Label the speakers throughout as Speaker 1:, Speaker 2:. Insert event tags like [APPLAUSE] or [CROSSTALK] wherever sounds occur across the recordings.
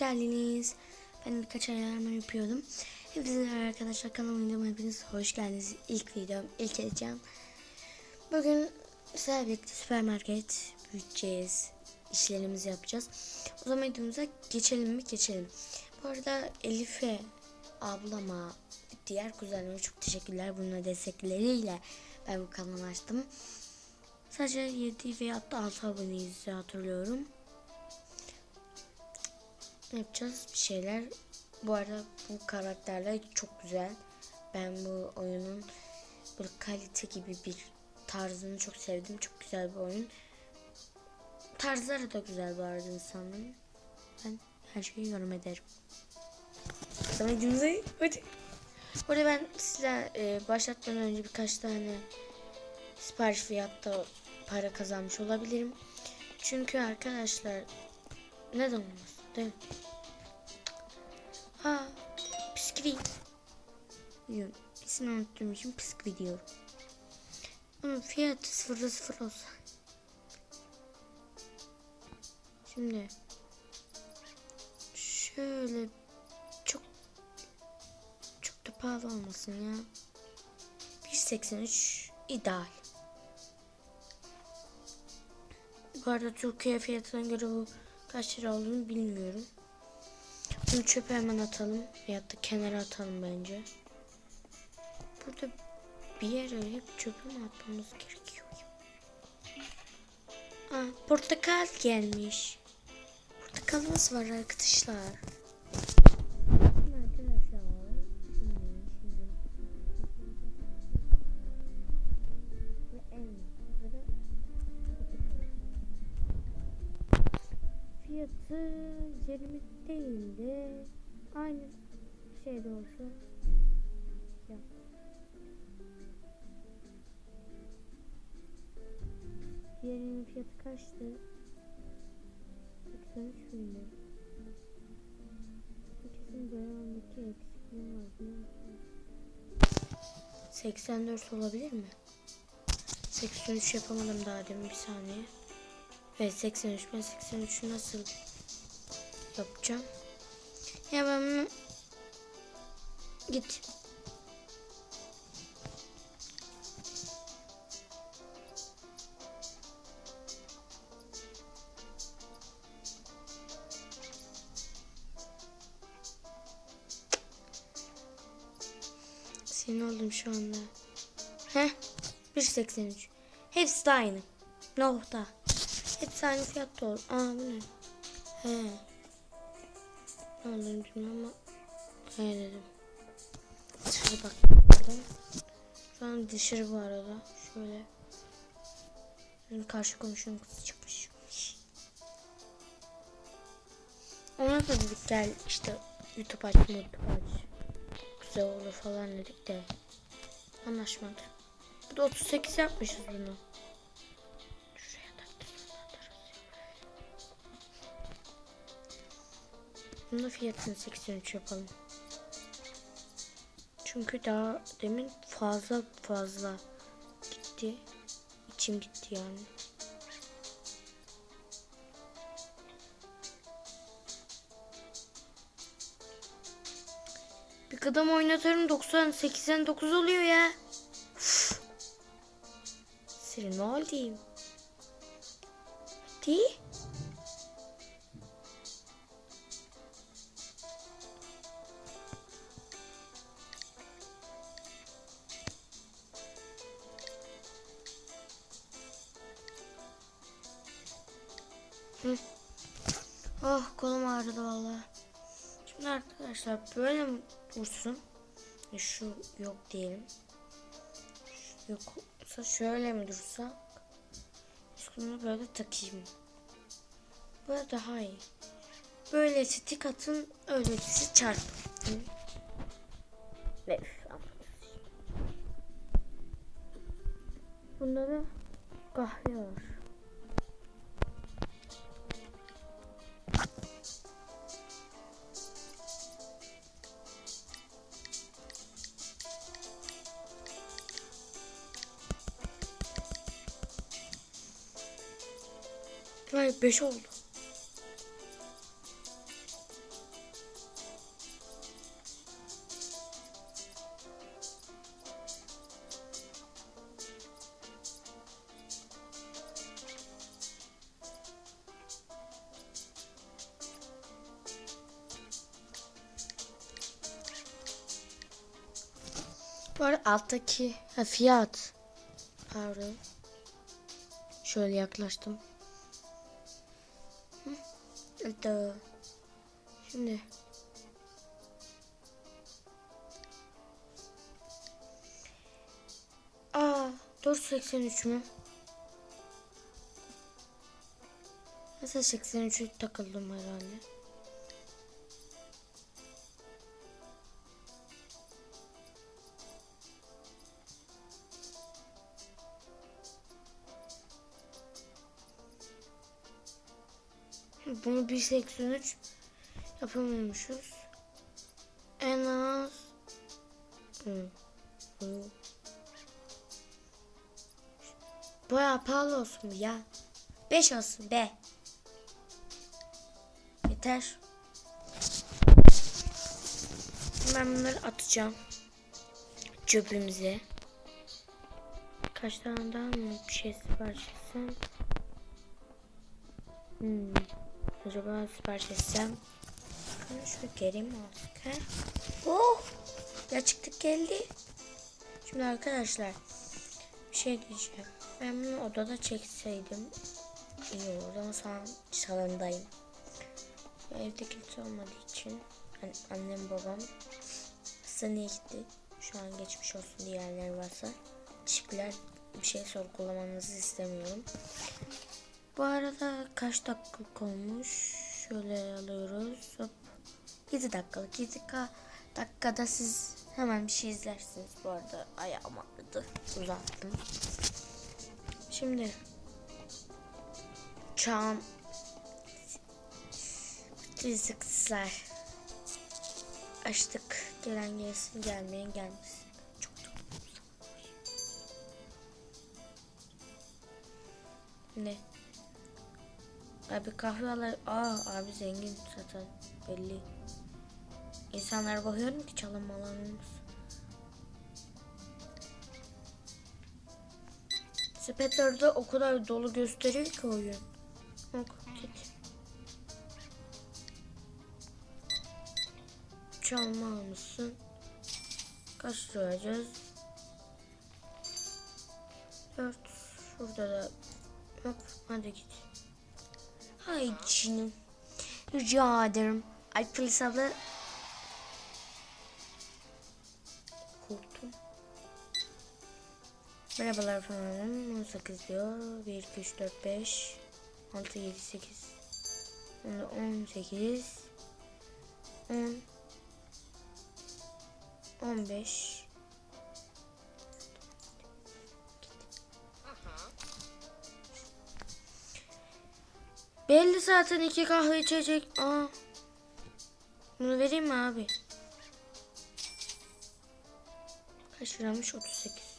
Speaker 1: geldiniz. Ben birkaç ayarlama yapıyordum. Hepinize arkadaşlar kanalıma videoma hepiniz hoş geldiniz. İlk videom, ilk edeceğim. Bugün sizlerle süpermarket büyüteceğiz. İşlerimizi yapacağız. O zaman videomuza geçelim mi? Geçelim. Bu arada Elif'e, ablama, diğer kuzenlerime çok teşekkürler. Bunun destekleriyle ben bu kanalı açtım. Sadece 7 veya da 6 aboneyiz hatırlıyorum. Yapacağız bir şeyler. Bu arada bu karakterler çok güzel. Ben bu oyunun böyle kalite gibi bir tarzını çok sevdim. Çok güzel bir oyun. Tarzları da güzel bu arada insanların. Ben her şeyi yorum ederim. Sonra videomuza hadi. Burada ben size e, başlatmadan önce birkaç tane sipariş fiyatta para kazanmış olabilirim. Çünkü arkadaşlar neden olmaz mi? Ha, bisküvi. Diyorum. İsmini unuttuğum için bisküvi diyorum. Bunun fiyatı sıfırda sıfır olsa. Şimdi şöyle çok çok da pahalı olmasın ya. 1.83 ideal. Bu arada Türkiye fiyatına göre bu kaç lira olduğunu bilmiyorum. Bunu çöpe hemen atalım. Veyahut da kenara atalım bence. Burada bir yere hep çöpe mi atmamız gerekiyor? Aa, portakal gelmiş. Portakalımız var. Arkadaşlar. Fiyatı 20 değil de aynı şeyde olsa ya. Diğerinin fiyatı kaçtı? 83 miydi? Kesin bayramdaki eksikliğim var. biliyor musunuz? 84 olabilir mi? 83 yapamadım daha demin bir saniye. Evet 83 ben 83'ü nasıl yapacağım? Ya ben bunu git. Senin oldum şu anda. Heh. 1.83. Hepsi de aynı. Nokta. Aynı fiyatta olur. Aa bu ne? He. Ne olduğunu bilmiyorum ama he dedim. Dışarı bak. Şu an dışarı bu arada. Şöyle. Benim karşı komşunun kızı çıkmış. Ona da dedik gel işte YouTube aç, YouTube aç. Güzel olur falan dedik de. Anlaşmadı. Bu da 38 yapmışız bunu. Bunun fiyatını 83 yapalım. Çünkü daha demin fazla fazla gitti. İçim gitti yani. Bir kadam oynatırım 90 89 oluyor ya. Uf. Senin ne oldu? Hadi. Oh kolum ağrıdı vallahi. Şimdi arkadaşlar böyle mi vursun? E, Şu yok diyelim. Şu yoksa şöyle mi dursak? Üstüne böyle takayım. Böyle daha iyi. Böyle stik atın öylesi çarpın. Ve Bunda da kahve var. 5 oldu. Bu arada alttaki fiyat pardon şöyle yaklaştım. Evet. Şimdi. Aa, 483 mü? Mesela 83'ü takıldım herhalde. Bunu 183 yapamıyormuşuz. En az. Bayağı pahalı olsun ya. 5 olsun be. Yeter. Ben bunları atacağım. Çöpümüze. Kaç tane daha mı bir şey sipariş etsem? Hmm. Acaba sipariş etsem? Şu geri mi alsak? Oh! Ya çıktık geldi. Şimdi arkadaşlar bir şey diyeceğim. Ben bunu odada çekseydim iyi olur ama şu an salondayım. Evde kimse olmadığı için hani annem babam hastaneye gitti. Şu an geçmiş olsun diğerleri varsa. Teşekkürler. Bir şey sorgulamanızı istemiyorum. Bu arada kaç dakikalık olmuş? Şöyle alıyoruz. Hop. 7 dakikalık. 7 ka- dakikada siz hemen bir şey izlersiniz. Bu arada ayağım ağrıdı. Uzattım. Şimdi çağım rızıksızlar açtık. Gelen gelsin gelmeyen gelmesin. Çok çok Ne? Abi kahve alır. Aa abi zengin zaten belli. İnsanlara bakıyorum ki çalınmalarımız. Sepetlerde o kadar dolu gösteriyor ki oyun. Bak git. Çalma almışsın. Kaç vereceğiz? Dört. Şurada da Hop hadi git. Hay canım. Rica ederim. Ay polis abla. Korktum. Merhabalar efendim. 18 diyor. 1, 2, 3, 4, 5, 6, 7, 8. 18. 10. 15. Belli zaten iki kahve içecek. Aa. Bunu vereyim mi abi? Kaç liramış? 38.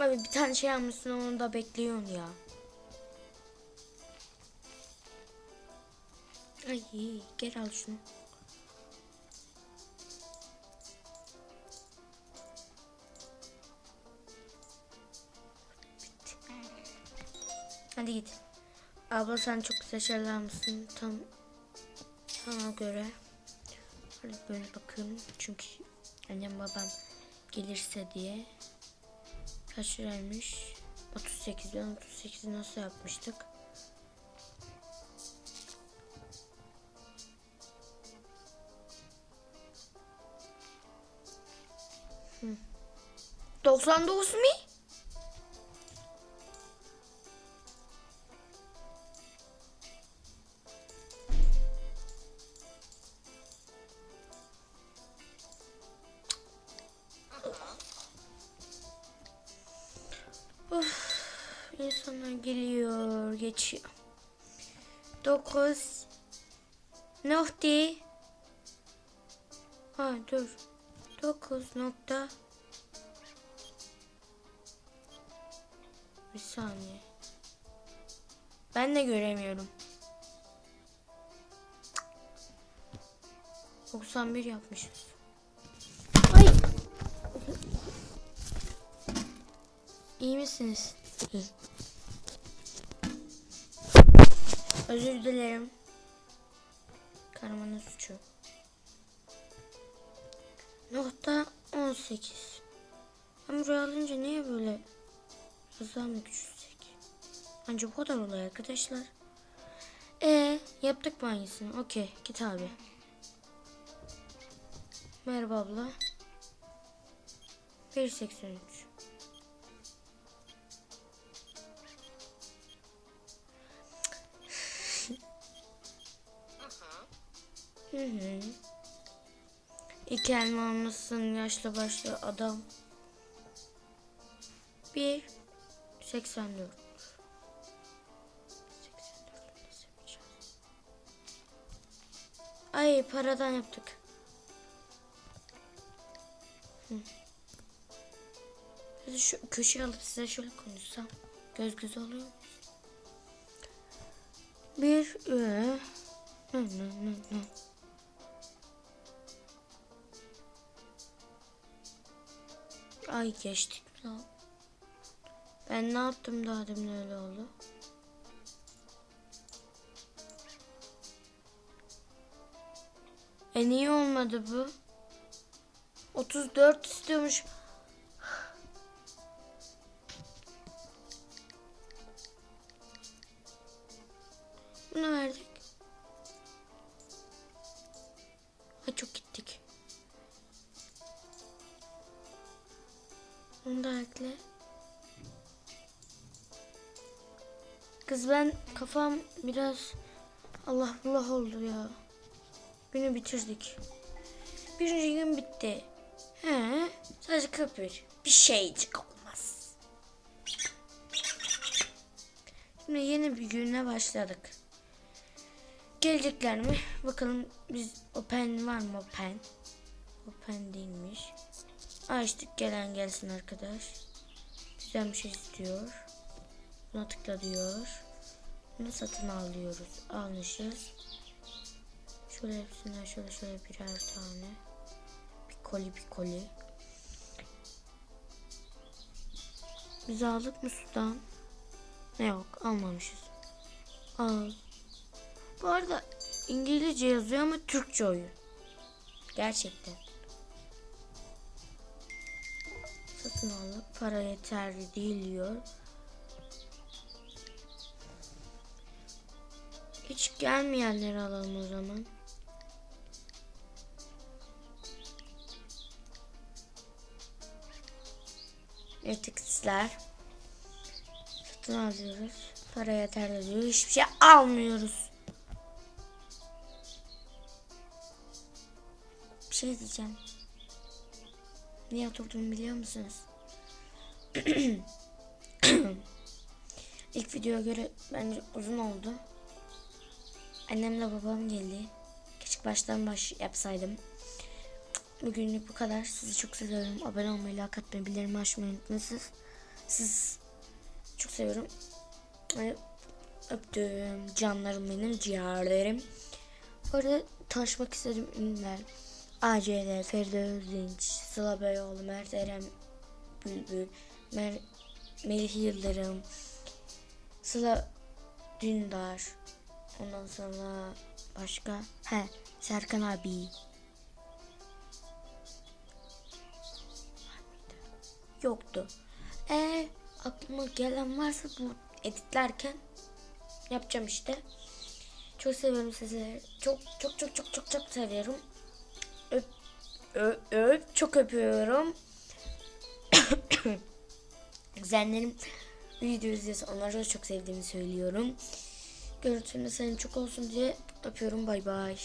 Speaker 1: Abi bir tane şey almışsın onu da bekliyorsun ya. Ay gel al şunu. Bitti. Hadi git. Abla sen çok güzel şeyler almışsın. Tam sana göre. Hadi böyle bakıyorum. Çünkü annem babam gelirse diye. Kaç liraymış? 38. Ben 38'i nasıl yapmıştık? Hı. 99 mi? Geçiyor. 9 nokta Ha dur. 9 nokta Bir saniye. Ben de göremiyorum. 91 yapmışız. Ay. İyi misiniz? İyi. Özür dilerim. Karmanın suçu. Nokta 18. Ben buraya alınca niye böyle hızlı mı küçülsek? Bence bu kadar oluyor arkadaşlar. E yaptık mı? Okey git abi. Merhaba abla. 1.83 İki elma almışsın yaşlı başlı adam. Bir 84. 84 nasıl yapacağız? Ay paradan yaptık. Hı. Şu köşeye alıp size şöyle konuşsam. Göz göze oluyor? Bir Hı, hı, hı, hı. Ay geçtik mi lan? Ben ne yaptım daha demin öyle oldu? E niye olmadı bu? 34 istiyormuş. Bunu verdik. Ay çok gittik. Onu da ekle. Kız ben kafam biraz Allah Allah oldu ya. Günü bitirdik. Birinci gün bitti. He, sadece köpür. Bir şeycik olmaz. Şimdi yeni bir güne başladık. Gelecekler mi? Bakalım biz open var mı open? Open değilmiş. Açtık gelen gelsin arkadaş. Güzel bir şey istiyor. Buna tıkla diyor. Bunu satın alıyoruz. Almışız. Şöyle hepsinden şöyle şöyle birer tane. Bir koli bir koli. Biz aldık mı sudan? Ne yok almamışız. Al. Bu arada İngilizce yazıyor ama Türkçe oyun. Gerçekten. Para yeterli değil diyor. Hiç gelmeyenleri alalım o zaman. Etikisler. Satın alıyoruz. Para yeterli diyor. Hiçbir şey almıyoruz. Bir şey diyeceğim. Niye oturduğumu biliyor musunuz? [CLEARS THROAT] İlk videoya göre bence uzun oldu. Annemle babam geldi. Keşke baştan baş yapsaydım. Bugünlük bu kadar. Sizi çok seviyorum. Abone olmayı, like atmayı, bildirimi açmayı unutmayın. Siz, çok seviyorum. Öptüm. Canlarım benim, ciğerlerim. Bu arada tanışmak istedim ünlüler. ACL, Feride Özdinç, Sıla Beyoğlu, Mert Eren Bülbül, Mer Melih Yıldırım, Sıla Dündar, ondan sonra başka, he Serkan abi. Yoktu. Eğer aklıma gelen varsa bu editlerken yapacağım işte. Çok seviyorum sizi. Çok çok çok çok çok çok seviyorum. Öp, öp, öp çok öpüyorum. [COUGHS] Kuzenlerim video izliyorsa onları da çok sevdiğimi söylüyorum. Görüntü senin çok olsun diye öpüyorum. Bay bay.